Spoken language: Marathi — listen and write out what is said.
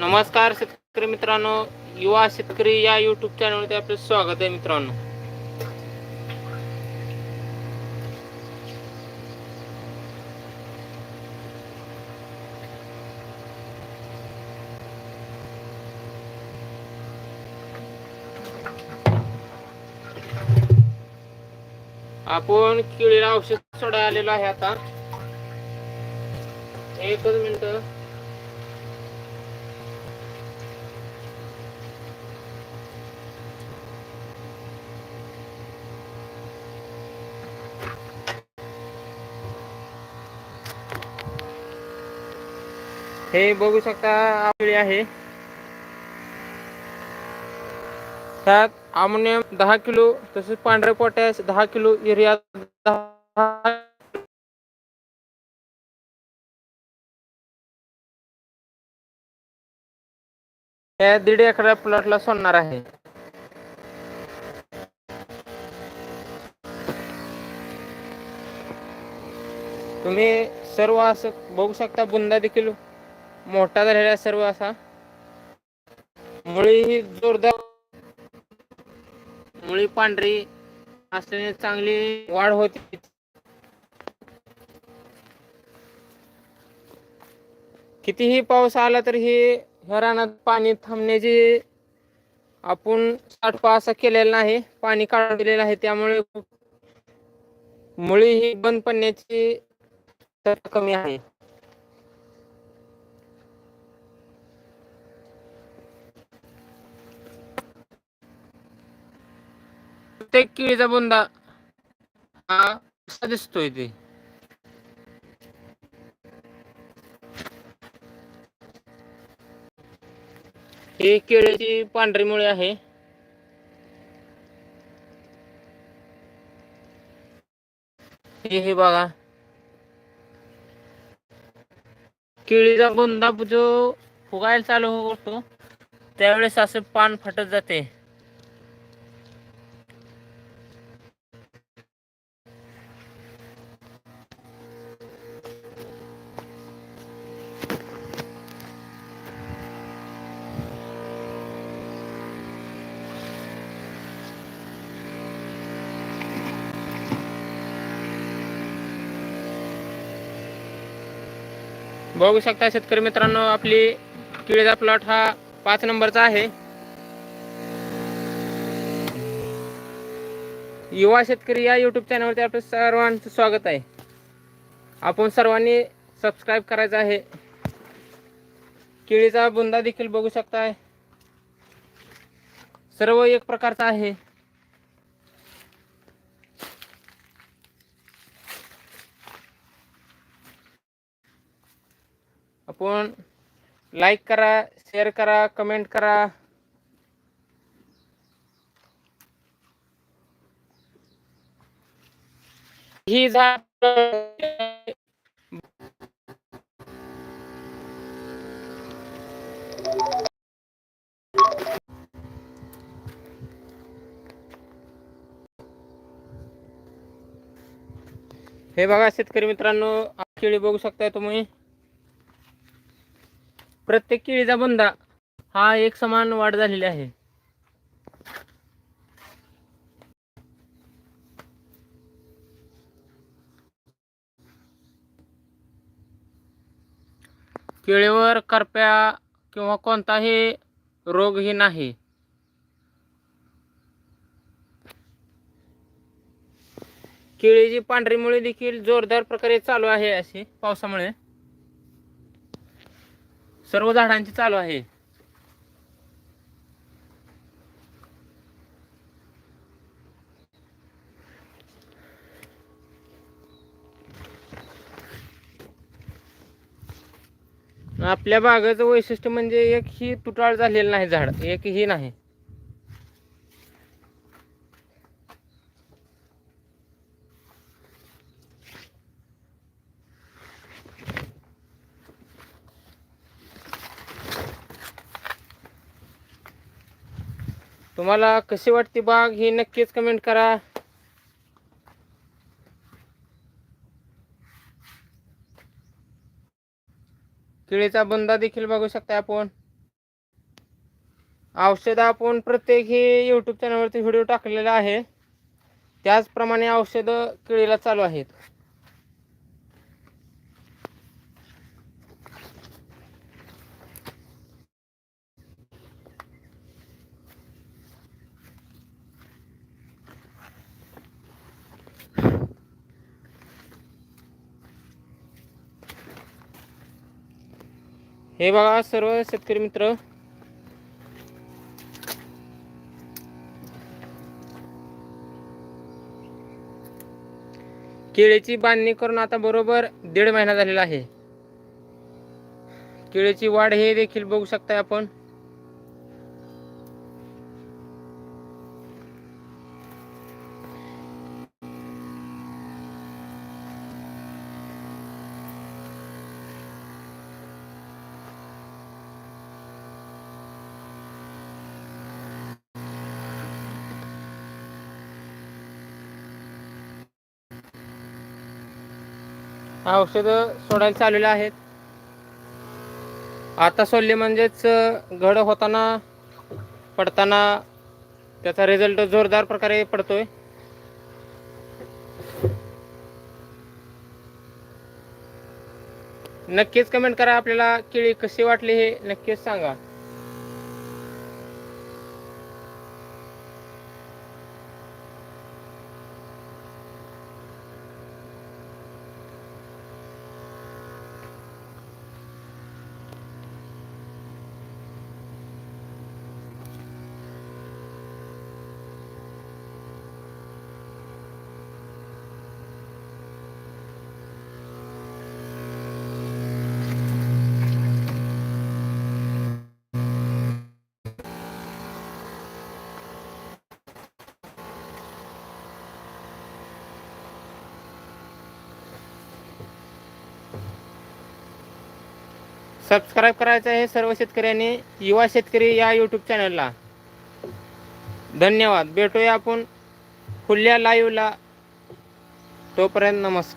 नमस्कार शेतकरी मित्रांनो युवा शेतकरी या युट्यूबमध्ये आपलं स्वागत आहे मित्रांनो. आपण केळीला औषध सोडायला आलेलो आहे आता. एकच मिनिट. हे बघू शकता आपली आहे. त्यात अमोनियम दहा किलो तसेच पांढरे पोटॅश दहा किलो युरिया दहा या दीड एकरा प्लॉटला सोडणार आहे. तुम्ही सर्व असं बघू शकता बुंदा देखील मोठा झालेला सर्व असा. मुळी ही जोरदार. मुळी पांढरी असल्याने चांगली वाढ होती. कितीही पाऊस आला तर ही ह्या रानात पाणी थांबण्याची आपण साठपा असा केलेला नाही. पाणी काढून दिलेलं आहे त्यामुळे मुळी ही बंद पडण्याची कमी आहे. प्रत्येक केळीचा बुंदा हा असा दिसतोय ते. ही केळीची पांढरी मुळे आहे. हे हे बघा. केळीचा बुंदा जो फुगायला चालू होतो त्यावेळेस असं पान फाटत जाते. बघू शकता शेतकरी मित्रांनो आपली केळीचा प्लॉट हा पाच नंबरचा आहे. युवा शेतकरी या युट्यूब चॅनलवरती आपलं सर्वांचं स्वागत आहे. आपण सर्वांनी सबस्क्राईब करायचं आहे. केळीचा बुंदा देखील बघू शकताय. सर्व एक प्रकारचा आहे. आपण लाईक करा शेअर करा कमेंट करा. ही झाड हे बघा शेतकरी मित्रांनो केळी बघू शकताय तुम्ही. प्रत्येक केळीचा बंदा हा एक समान वाढ झालेली आहे. केळीवर करप्या किंवा कोणताही रोगही नाही. केळीची पांढरी मुळे देखील जोरदार प्रकारे चालू आहे अशी पावसामुळे. सर्व झाडांची चालू आहे. आपल्या बागेचं वैशिष्ट्य म्हणजे एक ही तुटाळ झालेलं नाही झाड एकही नाही. तुम्हाला कशी वाटते बाग ही नक्कीच कमेंट करा. केळीचा बंदा देखील बघू शकता आपण. औषधं आपण प्रत्येक हे यूट्यूब चॅनलवरती व्हिडिओ टाकलेला आहे. त्याचप्रमाणे औषधं केळीला चालू आहेत. हे बघा सर्व शेतकरी मित्र. केळीची बांधणी करून आता बरोबर दीड महिना झालेला आहे. केळीची वाढ हे देखील बघू शकताय आपण. औषधं सोडायला चाललेलं आहेत. आता सोडले म्हणजेच घड होताना पडताना त्याचा रिझल्ट जोरदार प्रकारे पडतोय. नक्कीच कमेंट करा आपल्याला केळी कशी वाटली हे नक्कीच सांगा. सबस्क्राईब करायचं आहे सर्व शेतकऱ्यांनी युवा शेतकरी या यूट्यूब चॅनलला धन्यवाद. भेटूया आपण खुल्या लाईव्हला तोपर्यंत नमस्कार.